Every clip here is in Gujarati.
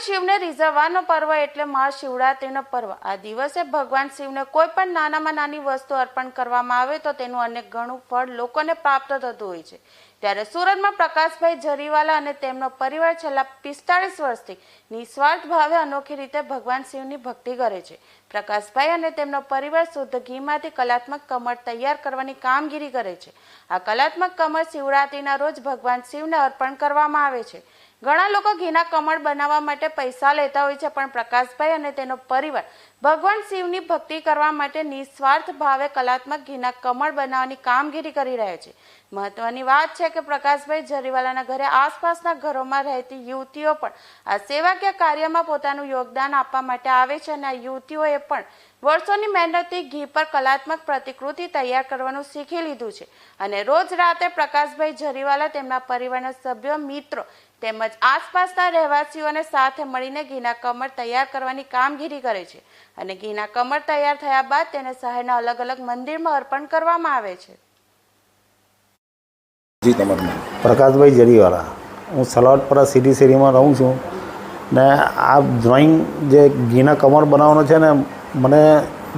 શિવને રીઝવવાનો પર્વ એટલે મહાશિવરાત્રિનો પર્વ. આ દિવસે ભગવાન શિવને કોઈ પણ નાનામાં નાની વસ્તુ અર્પણ કરવામાં આવે તો તેનું અનેક ઘણું ફળ લોકોને પ્રાપ્ત થતું હોય છે. ત્યારે સુરતમાં પ્રકાશભાઈ જરીવાલા અને તેમનો પરિવાર છેલ્લા પિસ્તાળીસ વર્ષથી નિસ્વાર્થ ભાવે અનોખી રીતે ભગવાન શિવની ભક્તિ કરે છે. પ્રકાશભાઈ અને તેમનો પરિવાર શુદ્ધ ઘીમાંથી કલાત્મક કમળ તૈયાર કરવાની કામગીરી કરે છે. આ કલાત્મક કમળ શિવરાત્રિના રોજ ભગવાન શિવને અર્પણ કરવામાં આવે છે. ઘણા લોકો ઘીના કમળ બનાવવા માટે પૈસા લેતા હોય છે, પણ પ્રકાશભાઈ અને તેનો પરિવાર ભગવાન શિવની ભક્તિ કરવા માટે નિસ્વાર્થ ભાવે કલાત્મક ઘીના કમળ બનાવવાની કામગીરી કરી રહ્યા છે. મહત્વની વાત છે કે પ્રકાશભાઈ જરીવાલાના ઘરે આસપાસના ઘરોમાં રહેતી યુવતીઓ પણ આ સેવાકીય કાર્યમાં પોતાનું યોગદાન આપવા માટે આવે છે અને આ યુવતીઓએ પણ વર્ષોની મહેનતથી ઘી પર કલાત્મક પ્રતિકૃતિ તૈયાર કરવાનું શીખી લીધું છે. અને રોજ રાતે પ્રકાશભાઈ જરીવાલા તેમના પરિવારના સભ્યો મિત્રો તેમજ આસપાસના રહેવાસીઓને સાથે મળીને ઘીના કમર તૈયાર કરવાની કામગીરી કરે છે. અને ઘીના કમર તૈયાર થયા બાદ તેને શહેરના અલગ અલગ મંદિરમાં અર્પણ કરવામાં આવે છે. જી તમારું નામ? પ્રકાશભાઈ જરીવાલા હું સલાવટપરા સિટી શેરીમાં રહું છું ને આ ડ્રોઈંગ જે ઘીના કમર બનાવવાનો છે ને મને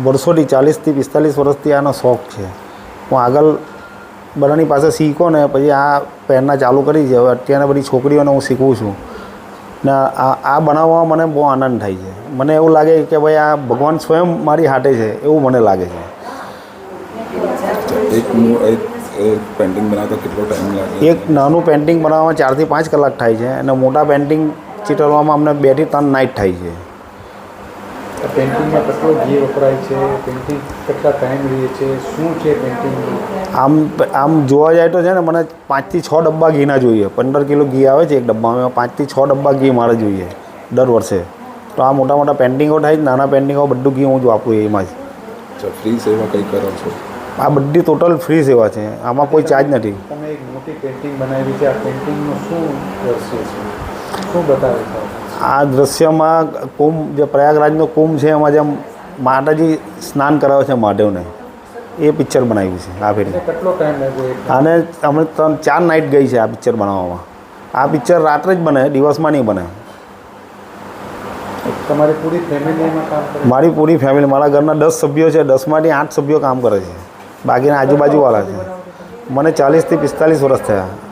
વર્ષોથી ચાલીસથી પિસ્તાલીસ વર્ષથી આનો શોખ છે. હું આગળ બધાની પાસે શીખો ને પછી આ પેરના ચાલુ કરી છે હવે અત્યારના બધી છોકરીઓને હું શીખવું છું. ને આ આ બનાવવામાં મને બહુ આનંદ થાય છે. મને એવું લાગે કે ભાઈ આ ભગવાન સ્વયં મારી હાટે છે એવું મને લાગે છે. એક પેન્ટિંગ નાનું પેઇન્ટિંગ બનાવવામાં ચારથી પાંચ કલાક થાય છે અને મોટા પેઇન્ટિંગ ચીટરવામાં અમને બેથી ત્રણ નાઇટ થાય છે. પેઇન્ટિંગમાં કેટલો ઘી વપરાય છે પેઇન્ટિંગ કેટલા ટાઈમ રહે છે શું છે પેઇન્ટિંગ આમ આમ જોવા જાય તો છે ને મને પાંચથી છ ડબ્બા ઘીના જોઈએ. પંદર કિલો ઘી આવે છે એક ડબ્બામાં એમાં પાંચથી છ ડબ્બા ઘી મારે જોઈએ દર વર્ષે. તો આ મોટા મોટા પેન્ટિંગો થાય નાના પેન્ટિંગો બધું ઘી હું જ વાપરું એમાં જ. ફ્રી સેવા કંઈ કરો છો? આ બધી ટોટલ ફ્રી સેવા છે. આમાં કોઈ ચાર્જ નથી. તમે એક મોટી પેઇન્ટિંગ બનાવી છે આ પેઇન્ટિંગનું શું દર્શ્ય છે? શું બતાવે છે? આ દ્રશ્યમાં કુંભ જે પ્રયાગરાજનો કુંભ છે એમાં જેમ માતાજી સ્નાન કરાવે છે મહાદેવને એ પિક્ચર બનાવ્યું છે આ ફેરી કેટલો ટાઈમ લાગ્યો અને અમે ત્રણ ચાર નાઇટ ગઈ છે આ પિક્ચર બનાવવામાં. આ પિક્ચર રાત્રે જ બને દિવસમાં નહીં બને. તમારી પૂરી ફેમિલી મારી પૂરી ફેમિલી મારા ઘરના દસ સભ્યો છે દસમાંથી આઠ સભ્યો કામ કરે છે. બાકીના આજુબાજુવાળા છે. મને ચાલીસથી પિસ્તાલીસ વર્ષ થયા.